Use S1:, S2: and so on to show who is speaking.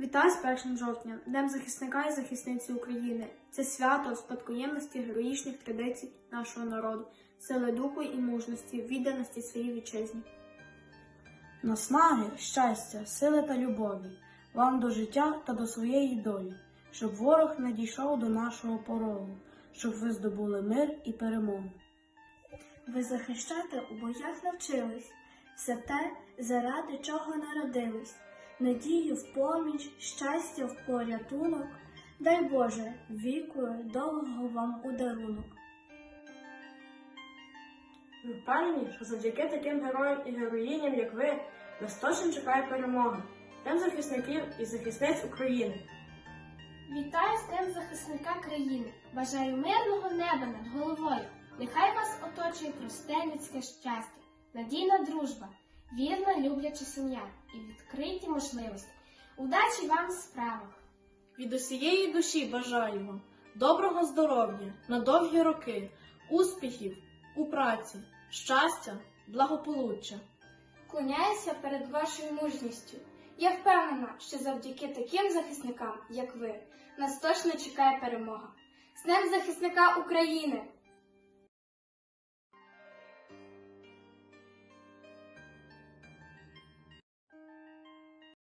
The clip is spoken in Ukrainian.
S1: Вітаю з 1 жовтня, Днем захисника і захисниці України. Це свято спадкоємності героїчних традицій нашого народу, сили духу і мужності, відданості своїй вітчизні.
S2: Наснаги, щастя, сили та любові, вам до життя та до своєї долі, щоб ворог не дійшов до нашого порогу, щоб ви здобули мир і перемогу.
S1: Ви захищати у боях навчились, все те, заради чого народились, надію в поміч, щастя в порятунок. Дай Боже, віку довгого вам у дарунок.
S3: Ми впевнені, що завдяки таким героям і героїням, як ви, нас точно чекає перемога. Днем захисників і захисниць України.
S4: Вітаю з Днем захисника країни. Бажаю мирного неба над головою. Нехай вас оточує просте людське щастя, надійна дружба, вірна любляча сім'я і відкриті можливості. Удачі вам в справах!
S2: Від усієї душі бажаю вам доброго здоров'я на довгі роки, успіхів у праці, щастя, благополуччя.
S5: Клоняюся перед вашою мужністю. Я впевнена, що завдяки таким захисникам, як ви, нас точно чекає перемога. З Днем захисника України!